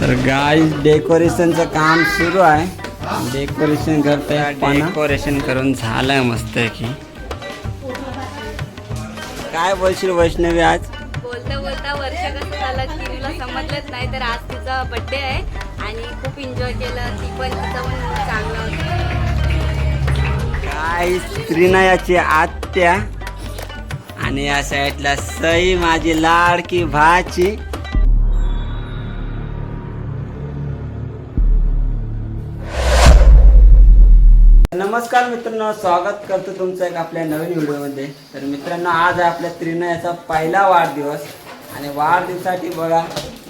तर गाय डेकोरेशनचं काम सुरू आहे. डेकोरेशन करते डेकोरेशन करून झालंय मस्त की. काय बोलशील वैष्णवी आज? बोलता बोलता वर्ष कसं झालं तिला समजलंच नाही तर आज तिचा बड्डे आहे आणि खूप एन्जॉय केलं. ती पण तिचं पण चांगलं होतं. काय त्रिनयाची आत्या आणि या साईडला सई माझी लाडकी भाची. नमस्कार मित्रांनो स्वागत करतो तुमचं एक आपल्या नवीन व्हिडिओमध्ये. तर मित्रांनो आज आहे आपल्या त्रिनयाचा पहिला वाढदिवस. आणि वाढदिवसासाठी बघा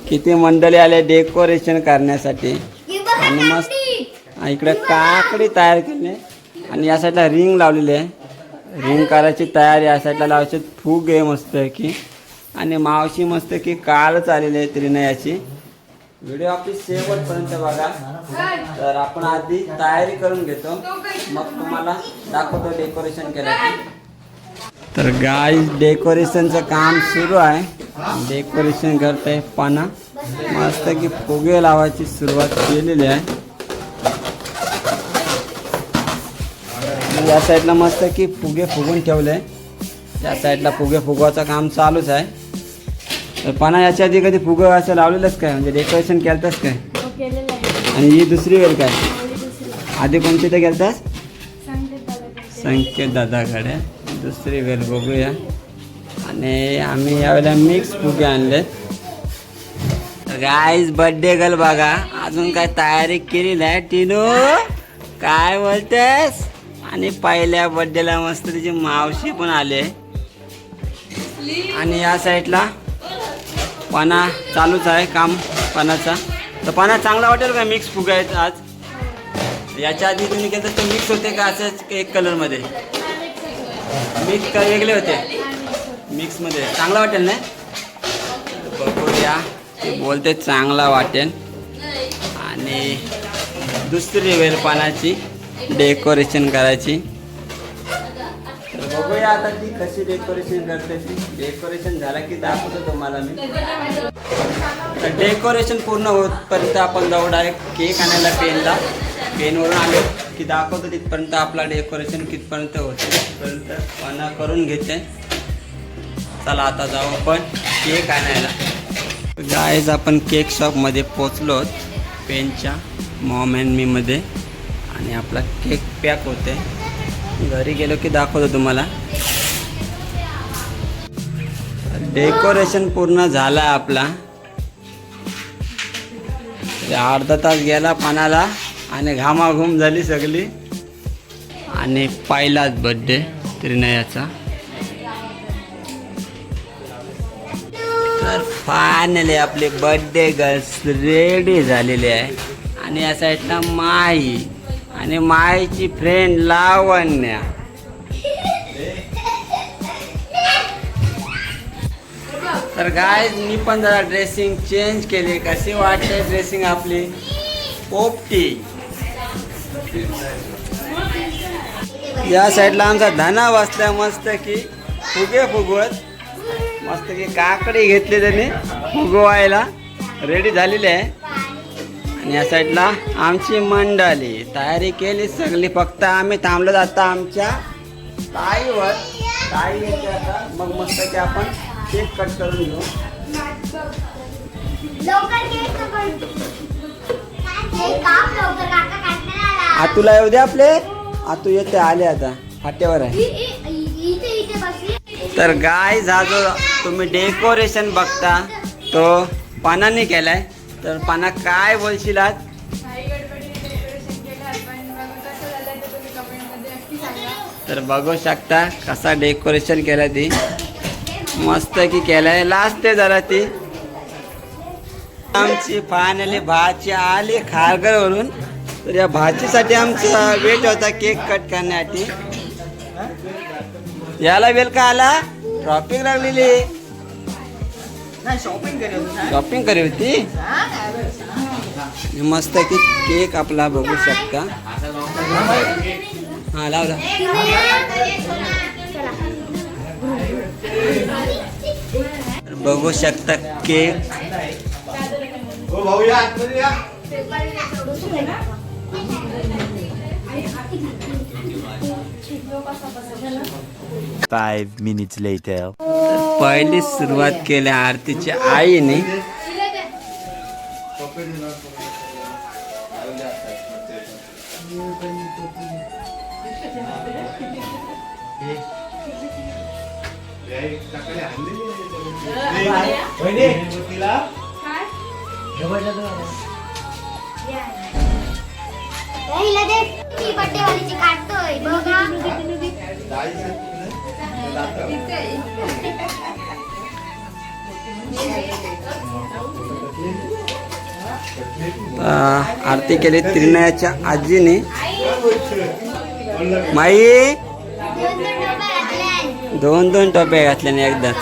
किती मंडळी आले डेकोरेशन करण्यासाठी. आणि मस्त इकडे काकडी तयार केली. आणि या साईडला रिंग लावलेली आहे. रिंग करायची तयारी या साईडला लावायची. फूग आहे मस्त की आणि मावशी मस्त की कालच आलेली आहे त्रिनयाची. व्हिडिओ आपली शेवटपर्यंत बघा. तर आपण आधी तयारी करून घेतो. मग तुम्हाला दाखवतो डेकोरेशन केलं तर गाय डेकोरेशनचं काम सुरू आहे. डेकोरेशन करते पाना. मस्त की फुगे लावायची सुरुवात केलेली आहे. या साईडला मस्त की फुगे फुगून ठेवले. या साईडला फुगे फुगवायचं काम चालूच आहे. तर पाना याच्या आधी कधी फुगं असं लावलेलंच काय? म्हणजे डेकोरेशन केलतंच काय? आणि ही दुसरी वेळ काय? आधी कोणती तर केलतास? संकेत दादाकडे. दुसरी वेळ बघूया. आणि आम्ही यावेळेला मिक्स फुगे आणले गाईज बर्थडे गर्ल बघा. अजून काय तयारी केलेली आहे टिनू? काय बोलतेस? आणि पहिल्या बर्थडेला मस्त तिची मावशी पण आले. आणि या साईडला पाना चालूच आहे काम पानाचा. तर पाना चांगला वाटेल का? मिक्स फुगा आहेत आज. याच्या आधी तुम्ही केलं तर मिक्स होते का असंच एक कलरमध्ये मिक्स का वेगळे होते? मिक्समध्ये चांगला वाटेल ना? बघूया ते बोलते चांगला वाटेल. आणि दुसरी वेळ पानाची डेकोरेशन करायची. बघूया आता ती कशी डेकोरेशन करते ती डेकोरेशन झालं की दाखवतो तुम्हाला मी. तर डेकोरेशन पूर्ण होतपर्यंत आपण जाऊ डायरेक्ट केक आणायला पेनला. पेनवरून आलो की दाखवतो तिथपर्यंत आपला डेकोरेशन कितपर्यंत होते तिथपर्यंत पाना करून घेते. चला आता जाऊ आपण केक आणायला. गायज आपण केक शॉपमध्ये पोचलो पेनच्या मॉम अँड मीमध्ये आणि आपला केक पॅक होते. घरी गेलो की दाखवतो तुम्हाला. डेकोरेशन पूर्ण झाला आपला. म्हणजे अर्धा तास गेला पानाला आणि घामाघूम झाली सगळी. आणि पहिलाच बड्डे त्रिनयाचा. तर फायनली आपले बड्डे गर्ल्स रेडी झालेले आहे. आणि या साईडला माई. आणि माईची फ्रेंड लावण्या. तर गाय मी पण जरा ड्रेसिंग चेंज केली. कशी वाटते ड्रेसिंग आपली? पोपटी. या साईडला आमचा धना बसला मस्त की फुगे फुगवत. मस्त की काकडी घेतली त्याने फुगवायला. रेडी झालेली आहे. आणि या साईडला आमची मंडळी तयारी केली सगळी. फक्त आम्ही थांबलो आता आमच्या ताईवर. ताई येते आता. मग मस्त की आपण केक कट करून घेऊ. आतूला येऊ दे आपले. आतू येते आले आता. फाट्यावर आहे. तर गाय जो तुम्ही डेकोरेशन बघता. तो पानाने केलाय. तर पाना काय बोलशील आज? तर बघू शकता कसा डेकोरेशन केला ती. मस्त की केलाय. लास्ट आहे जरा ती. आमची फायनली भाची आली खारघरवरून. तर या भाजीसाठी आमचा वेट होता केक कट करण्यासाठी. याला वेल का आला? ट्रॉफिक लागलेली. शॉपिंग करी होती मस्त की केक आपला बघू शकता. हा लावला बघू शकता केक. हो Five minutes later. पहिली सुरुवात केली आरतीच्या आईने. हिला दे. ती बड्डे वालीची काढतोय बघा. आ, आरती केली त्रिनयाच्या आजीने. माई दोन दोन टोप्या घातल्याने एकदाच.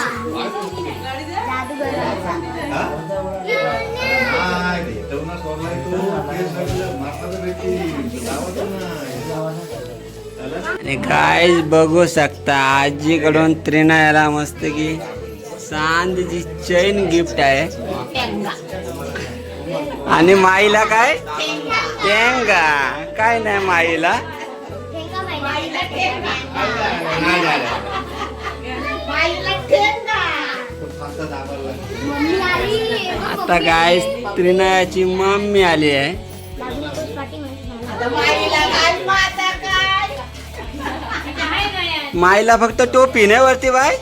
आणि काय बघू शकता आजीकडून त्रिनयाला मस्त की चांदीची चैन गिफ्ट आहे. आणि माईला काय? टेंगा काय नाही माईला? आता आली. त्रिनयाची मम्मी आली आहे. मायला माईला फक्त टोपी नाही वरती बाय.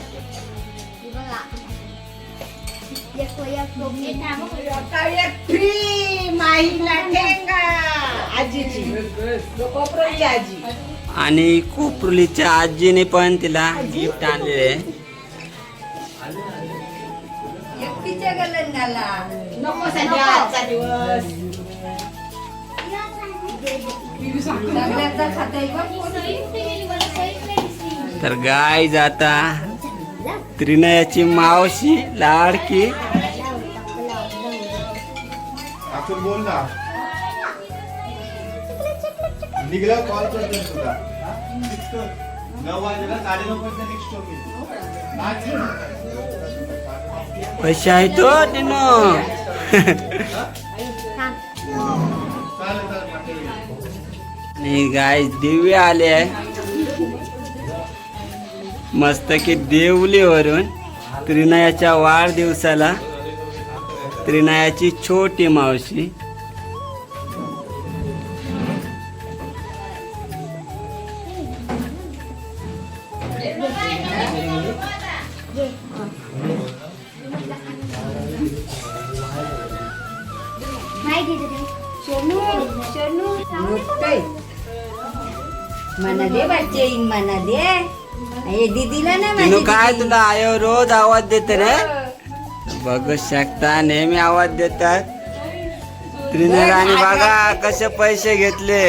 आणि कोपरुलीच्या आजीने पण तिला गिफ्ट आणलेले नको दिवस तर गाय जाता त्रिनयाची मावशी लाडकी. बोल ना. निघल्यावर कॉल करतो तुला. नऊ वाजेला साडे नऊ पर्यंत नेक्स्ट पैसे आहे तो तिनो. आणि गाय दिव्य आले आहे. मस्त की देवलीवरून त्रिनयाच्या वाढदिवसाला त्रिनयाची छोटी मावशी. तुला? शनू शनू हे दीदीला ना तिनो काय तुला आयो रोज आवाज देते रे? बघू शकता नेहमी आवाज देतात. त्रिनय आणि बघा कसे पैसे घेतले?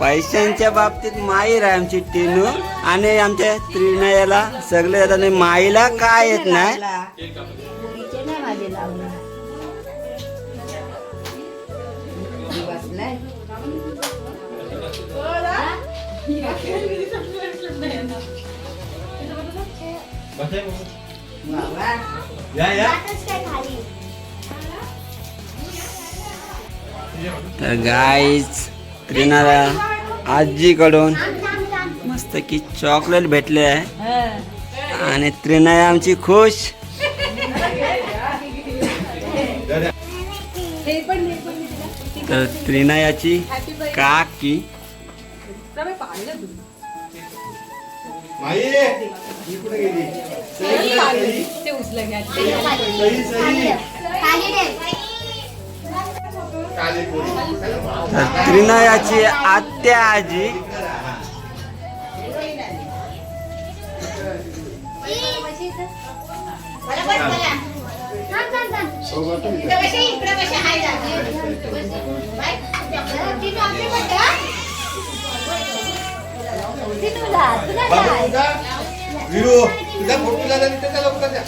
पैशांच्या बाबतीत माहीर आहे आमची टिनू आणि आमच्या त्रिनयाला सगळे येतात आणि माईला काय येत नाही बसलाय तर गाईच त्रिनाला आजीकडून मस्त की चॉकलेट भेटले आहे. आणि त्रिनया आमची खुश. तर त्रिनयाची काकी. माई. ही कुठे गेली? त्रिनयाची आत्या आजी. तुझा विरू तुझा फोटो झाला तिथे लवकर द्या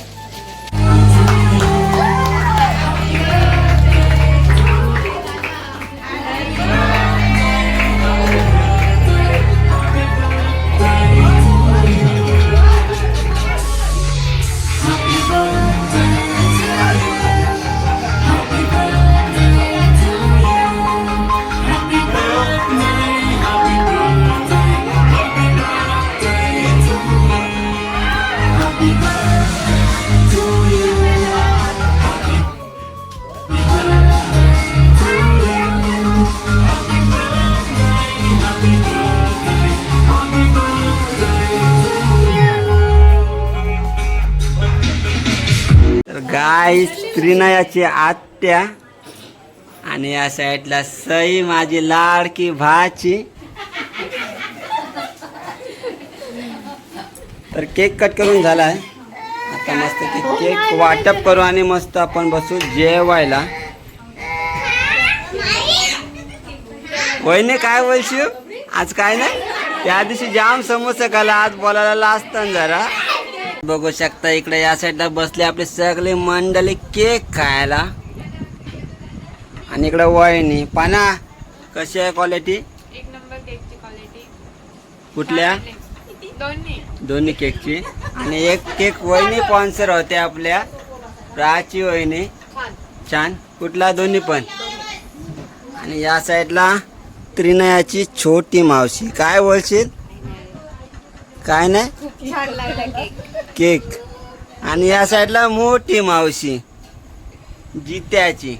गाय त्रिनयाची आत्या आणि या साईडला सई माझी लाडकी भाची. तर केक कट करून झाला आहे. आता मस्त केक वाटप करू आणि मस्त आपण बसू जेवायला. वहिनी काय बोलशील? आज काय नाही? त्या दिवशी जाम समोसा खाला आज बोलायला लाजत जरा. बघू शकता इकडे या साईडला बसले आपले सगळे मंडळी केक खायला. आणि इकडे वहिनी पाना कशी आहे क्वालिटी एक नंबर केकची क्वालिटी कुठल्या? दोन्ही. दोन्ही केकची आणि एक केक वहिनी स्पॉन्सर होते आपल्या. प्राची वहिनी. छान. कुठला? दोन्ही पण. आणि या साईडला त्रिनयाची छोटी मावशी. काय बोलशील? काय नाही? खूप छान लागला केक. केक. आणि या साईडला मोठी मावशी. जित्याची.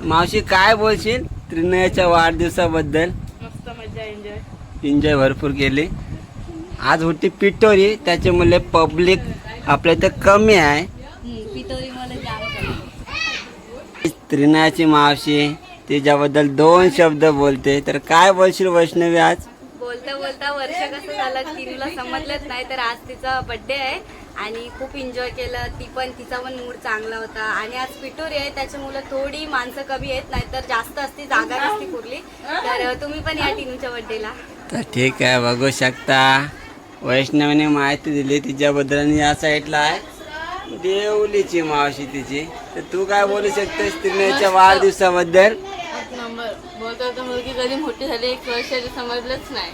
मावशी काय बोलशील? त्रिनयाच्या वाढदिवसाबद्दल. मस्त मजा एन्जॉय एन्जॉय भरपूर केली. आज होती पिटोरी त्याच्यामुळे पब्लिक आपल्या इथं कमी आहे. पितोरी मला. त्रिनयाची मावशी तिच्याबद्दल दोन शब्द बोलते. तर काय बोलशील वैष्णवी आज? बोलता वर्ष कसं झालं तिला समजलंच नाही तर आज तिचा बर्थडे आहे आणि खूप एन्जॉय केलं. ती पण तिचा पण मूड चांगला होता. आणि आज पिटोरी आहे त्याच्यामुळे थोडी माणसं कमी येत नाही तर जास्त असती जागा नसती पुरली तर तुम्ही पण या टिनूच्या बर्थडेला तर ठीक आहे बघू शकता. वैष्णवीने माहिती दिली तिच्याबद्दल आणि या साईडला आहे. देवलीची मावशी तिची. तर तू काय बोलू शकतेस त्रिनयाच्या वाढदिवसाबद्दल? नंबर. बोलता तर मुलगी कधी मोठी झाली एक वर्षाची समजलंच नाही.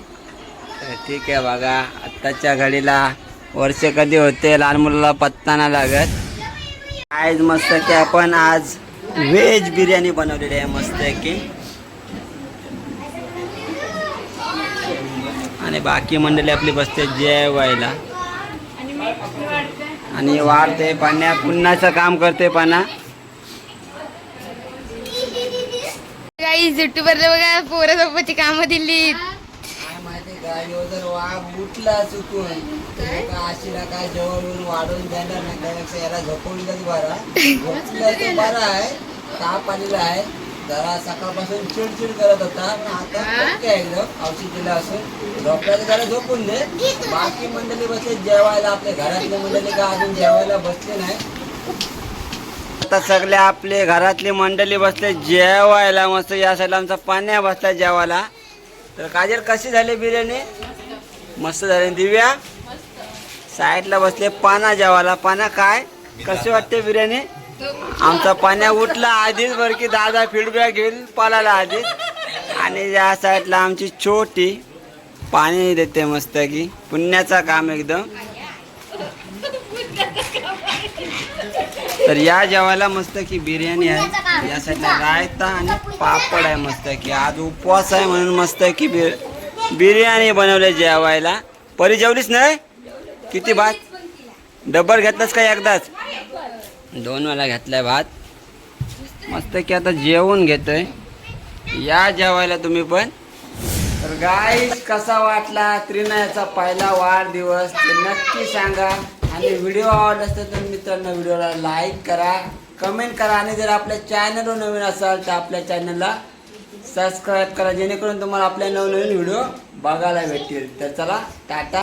तर ठीक आहे बघा आत्ताच्या घडीला वर्ष कधी होते लहान मुलाला पत्ता नाही लागत. आज मस्त की आपण आज व्हेज बिर्याणी बनवलेली आहे मस्त की. आणि बाकी मंडळी आपली बसते जेवायला. आणि वाढते पाण्या पुन्हाचं काम करते पाना काही युट्यूबरला बघा पोरासोबतची कामं दिली काय माहिती का ह्यो जर वाघ उठला चुकून तर का आशीला काय देणार नाही. त्यापेक्षा याला झोपवलेलंच बरा. झोपलं तर बरा आहे. ताप आलेला आहे. जरा सकाळपासून चिडचिड करत होता. पण आता ओके आहे एकदम. औषध दिलं असून जरा झोपून दे. बाकी मंडळी बसले जेवायला आपल्या घरातले मंडळी का अजून जेवायला बसले नाही? आता सगळे आपले घरातली मंडळी बसले जेवायला मस्त. या साईडला आमचा पाण्या बसला जेवायला. तर काजल कशी झाली बिर्याणी? मस्त झाली. दिव्या? साईडला बसले. पाना जेवायला. पाना काय? कशी वाटते बिर्याणी? आमचा पाण्या उठला आधीच बर की दादा फीडबॅक घेऊन पालाला आधीच आणि या साईडला आमची छोटी पाणी देते मस्त की पुण्याचा काम एकदम. तर या जेवायला मस्त की बिर्याणी आहे. या साईडला रायता आणि पापड आहे मस्त की आज उपवास आहे म्हणून मस्त की बिर बिर्याणी बनवले जेवायला. परी जेवलीच नाही? किती भात? डबल घेतलास का एकदाच? दोन वेळा घेतलाय भात. मस्त की आता जेवून घेतोय. या जेवायला तुम्ही पण. तर गाईस कसा वाटला त्रिनयाचा पहिला वाढदिवस? ते नक्की सांगा. आणि व्हिडिओ आवडला असेल तर मित्रांनो व्हिडिओला लाईक करा. कमेंट करा आणि जर आपल्या चॅनलवर नवीन असाल तर आपल्या चॅनलला सबस्क्राईब करा जेणेकरून तुम्हाला आपल्या नवनवीन व्हिडिओ बघायला भेटतील. तर चला टाटा.